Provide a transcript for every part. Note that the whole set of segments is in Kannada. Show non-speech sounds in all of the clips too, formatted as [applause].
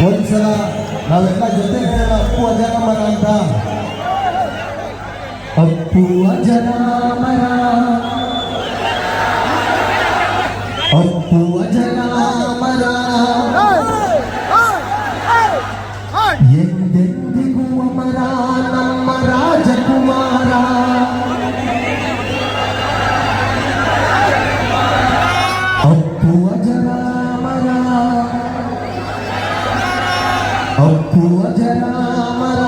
ಒಂದು ಸಲ ನಾವೆಲ್ಲ ಜೊತೆಗೆ ಅಪ್ಪು ಅಜನಮರ ಅಂತ. ಅಪ್ಪು ಅಜನಾಮರ ಅಪ್ಪು ಅಜನಾಮರ ಏನು ಅಪ್ಪು ಅಜರಾಮರ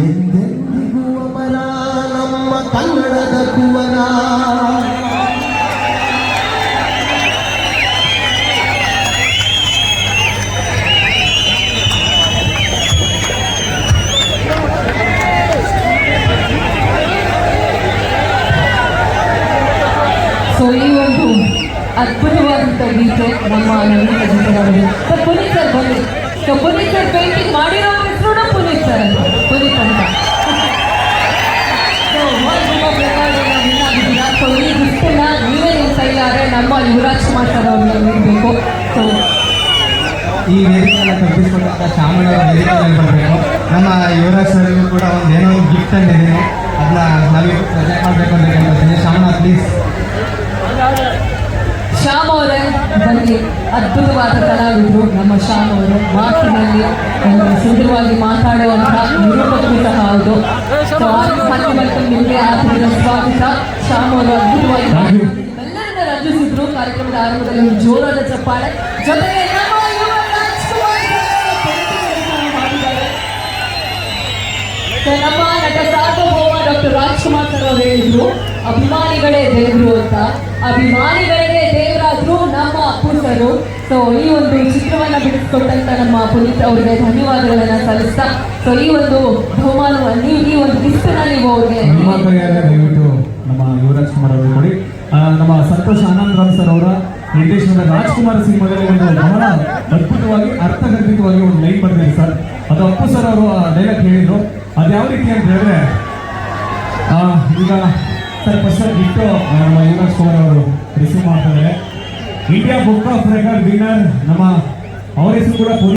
ಎಂದೆಂದಿಗೂ ಅಮರ ನಮ್ಮ ಕನ್ನಡದ ಕುವರ ಸೊ ಈ ಒಂದು ಅದ್ಭುತವಾದಂಥ ಗೀತೆ ನಮ್ಮ ನವೀನ ಗೀತೆಗಳು ಸರ್, ಪುನೀತ್ ಸರ್, ಬನ್ನಿ. ಸೊ ಪುನೀತ್ ಸರ್ ಪೇಂಟಿಂಗ್ ಮಾಡಿರೋ ಹೆಸರು ಪುನೀತ್ ಸರ್ ಅಂತ. ಪುನೀತ್ ಅಂತ. [laughs] ಸೊ ಈ ಗಿಫ್ಟನ್ನ ನೀವೇ ನಿಮ್ಮ ಕೈಲಾರೆ ನಮ್ಮ ಯುವರಾಜ್ ಕುಮಾರ್ ಸರ್ ಅವ್ರನ್ನ ಸೊ ಈ ವೇದಿಕೆಯನ್ನು ಕಲ್ಪಿಸಿಕೊಂಡಂತ ಶ್ಯಾಮಣ್ಣವರ ವೇದಿಕೆಯಲ್ಲಿ ಬರಬೇಕು ನಮ್ಮ ಯುವರಾಜ್ ಸರ್ಗೂ ಕೂಡ ಒಂದು ಏನೋ ಒಂದು ಗಿಫ್ಟ್ ಇದೆ ಅದನ್ನ ನಾವಿಬ್ಬರು ಪ್ರೆಸೆಂಟ್ ಮಾಡಬೇಕು ಅಂತ ಕೇಳ್ತೀನಿ ಶ್ಯಾಮಣ್ಣ ಪ್ಲೀಸ್ ಶ್ಯಾಮ್ ಅವರೇ ಬನ್ನಿ ಅದ್ಭುತವಾದ ಕಲಾವಿದರು ನಮ್ಮ ಶ್ಯಾಮ್ ಅವರು ಮಾತಿನಲ್ಲಿ ಸುಂದರವಾಗಿ ಮಾತಾಡುವಂತಹ ನಿರೂಪಕರು ಸಹ ಹೌದು. ಮತ್ತೆ ಮತ್ತೆ ನಿಮಗೆ ಆತ್ಮೀಯ ಸ್ವಾಗತ. ಶ್ಯಾಮ್ ಅವರು ಅದ್ಭುತವಾಗಿ ಎಲ್ಲರನ್ನ ರಂಜಿಸಿದ್ರು. ಕಾರ್ಯಕ್ರಮದ ಆರಂಭದಲ್ಲಿ ಒಂದು ಜೋರಾದ ಚಪ್ಪಾಳೆ ಜೊತೆಗೆ ನಮ್ಮ ನಟ ಸಾರ್ವಭೌಮ ಡಾಕ್ಟರ್ ರಾಜ್ಕುಮಾರ್ ಸರ್ ಅವರು ಹೇಳಿದ್ರು ಅಭಿಮಾನಿಗಳೇ ದೇವರು ಅಂತ. ನಮ್ಮ ಅಪ್ಪು ಸೊ ಈ ಒಂದು ಚಿತ್ರವನ್ನ ಬಿಡಿಸಿಕೊಟ್ಟಂತ ನಮ್ಮ ಪುನೀತ್ ಅವರಿಗೆ ಧನ್ಯವಾದಗಳನ್ನು ಸಲ್ಲಿಸ್ತಾ ಸೊ ಈ ಒಂದು ಬಹುಮಾನವನ್ನು ಈ ಒಂದು ಗಿಫ್ಟನ್ನ ನೀವು ಅವ್ರಿಗೆ ದಯವಿಟ್ಟು ನಮ್ಮ ಅವರು ಕೊಡಿ. ನಮ್ಮ ಸಂತೋಷ್ ಆನಂದ್ ರಾಮ್ ಸರ್ ಅವರ ನಿರ್ದೇಶನದ ರಾಜ್ಕುಮಾರ್ ಸಿನಿಮಾದಲ್ಲಿ ಒಂದು ಬಹಳ ಅದ್ಭುತವಾಗಿ, ಅರ್ಥಗರ್ಭಿತವಾಗಿ ಒಂದು ಲೈನ್ ಬರ್ತಾರೆ ಸರ್. ಅದು ಅಪ್ಪು ಸರ್ ಅವರು ಆ ಡೈಲಾಗ್ ಹೇಳಿದ್ರು. ಅದು ಯಾವ ರೀತಿ ಅಂತ ಹೇಳಿದ್ರೆ ಈಗ ಸರ್ ಫಸ್ಟ್ ಇಟ್ಟು ನಮ್ಮ ಯುವರಾಜ್ ಕುಮಾರ್ ಅವರು ರಿಸೀವ್ ಮಾಡ್ತಾರೆ. India book of record winner ನಮ್ಮ ಅವರ ಹೆಸರು ಕೂಡ